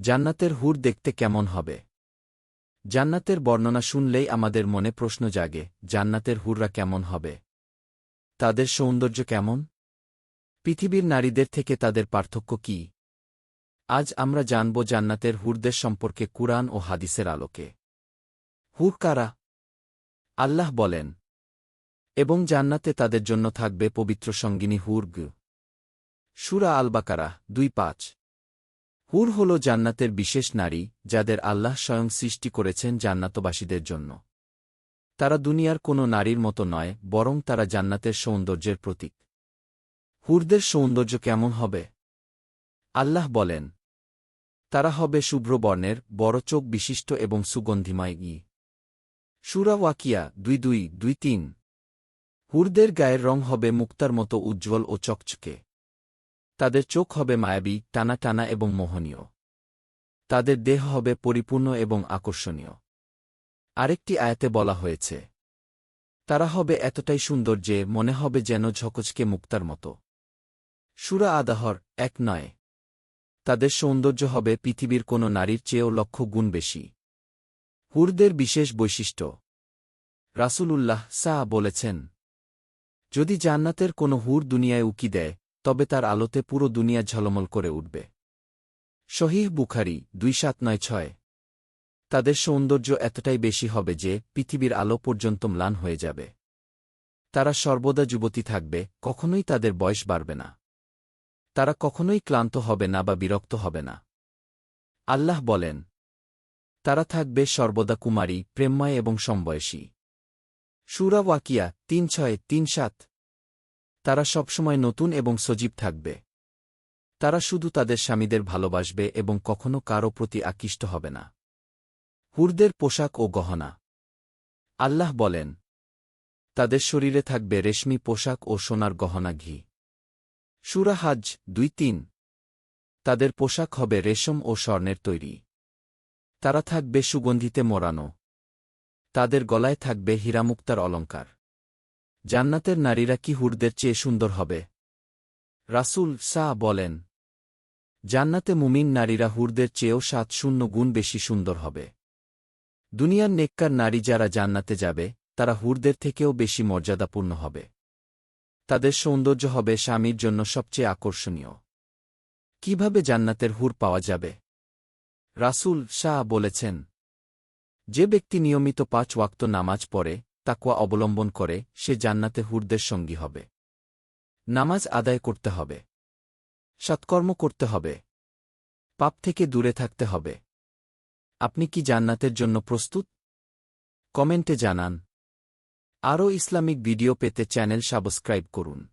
জান্নাতের হুর দেখতে কেমন হবে? জান্নাতের বর্ণনা শুনলেই আমাদের মনে প্রশ্ন জাগে, জান্নাতের হুররা কেমন হবে? তাদের সৌন্দর্য কেমন? পৃথিবীর নারীদের থেকে তাদের পার্থক্য কি? আজ আমরা জানব জান্নাতের হুরদের সম্পর্কে কুরআন ও হাদিসের আলোকে। হুর কারা? আল্লাহ বলেন, এবং জান্নাতে তাদের জন্য থাকবে পবিত্র সঙ্গিনী হুরগ। সুরা আলবাকারা দুই পাঁচ। হুর হল জান্নাতের বিশেষ নারী, যাদের আল্লাহ স্বয়ং সৃষ্টি করেছেন জান্নাতবাসীদের জন্য। তারা দুনিয়ার কোনো নারীর মতো নয়, বরং তারা জান্নাতের সৌন্দর্যের প্রতীক। হুরদের সৌন্দর্য কেমন হবে? আল্লাহ বলেন, তারা হবে শুভ্র বর্ণের, বড় চোখ বিশিষ্ট এবং সুগন্ধিময় ই। সুরা ওয়াকিয়া দুই দুই দুই তিন। হুরদের গায়ের রং হবে মুক্তার মতো উজ্জ্বল ও চকচকে। তাদের চোখ হবে মায়াবী, টানা টানা এবং মোহনীয়। তাদের দেহ হবে পরিপূর্ণ এবং আকর্ষণীয়। আরেকটি আয়াতে বলা হয়েছে, তারা হবে এতটাই সুন্দর যে মনে হবে যেন ঝকচকে মুক্তার মতো। সুরা আদাহর এক নয়, তাদের সৌন্দর্য হবে পৃথিবীর কোনো নারীর চেয়েও লক্ষ গুণ বেশি। হুরদের বিশেষ বৈশিষ্ট্য, রাসূলুল্লাহ সাহ বলেছেন, যদি জান্নাতের কোনো হুর দুনিয়ায় উকি দেয় তবে তার আলোতে পুরো দুনিয়া ঝলমল করে উঠবে। শহীহ বুখারি দুই সাত নয় ছয়। তাদের সৌন্দর্য এতটাই বেশি হবে যে পৃথিবীর আলো পর্যন্ত ম্লান হয়ে যাবে। তারা সর্বদা যুবতী থাকবে, কখনোই তাদের বয়স বাড়বে না। তারা কখনোই ক্লান্ত হবে না বা বিরক্ত হবে না। আল্লাহ বলেন, তারা থাকবে সর্বদা কুমারী, প্রেমময় এবং সমবয়সী। সুরা ওয়াকিয়া তিন ছয় তিন সাত। তারা সবসময় নতুন এবং সজীব থাকবে। তারা শুধু তাদের স্বামীদের ভালোবাসবে এবং কখনো কারও প্রতি আকৃষ্ট হবে না। হুরদের পোশাক ও গহনা। আল্লাহ বলেন, তাদের শরীরে থাকবে রেশমি পোশাক ও সোনার গহনা ঘি। সুরাহাজ দুই তিন। তাদের পোশাক হবে রেশম ও স্বর্ণের তৈরি। তারা থাকবে সুগন্ধিতে মোড়ানো। তাদের গলায় থাকবে হীরামুক্তার অলঙ্কার জান্নাতের নারীরা কি হুরদের চেয়ে সুন্দর হবে? রাসূল সা বলেন, জান্নাতে মুমিন নারীরা হুরদের চেয়েও সাত শূন্য গুণ বেশি সুন্দর হবে। দুনিয়ার নেককার নারী যারা জান্নাতে যাবে, তারা হুরদের থেকেও বেশি মর্যাদাপূর্ণ হবে। তাদের সৌন্দর্য হবে স্বামীর জন্য সবচেয়ে আকর্ষণীয়। কীভাবে জান্নাতের হুর পাওয়া যাবে? রাসূল শাহ বলেছেন, যে ব্যক্তি নিয়মিত পাঁচ ওয়াক্ত নামাজ পড়ে তাকুয়া অবলম্বন করে, সে জান্নাতে হুরদের সঙ্গী হবে। নামাজ আদায় করতে হবে। সৎকর্ম করতে হবে। পাপ থেকে দূরে থাকতে হবে। আপনি কি জান্নাতের জন্য প্রস্তুত? কমেন্টে জানান। আরও ইসলামিক ভিডিও পেতে চ্যানেল সাবস্ক্রাইব করুন।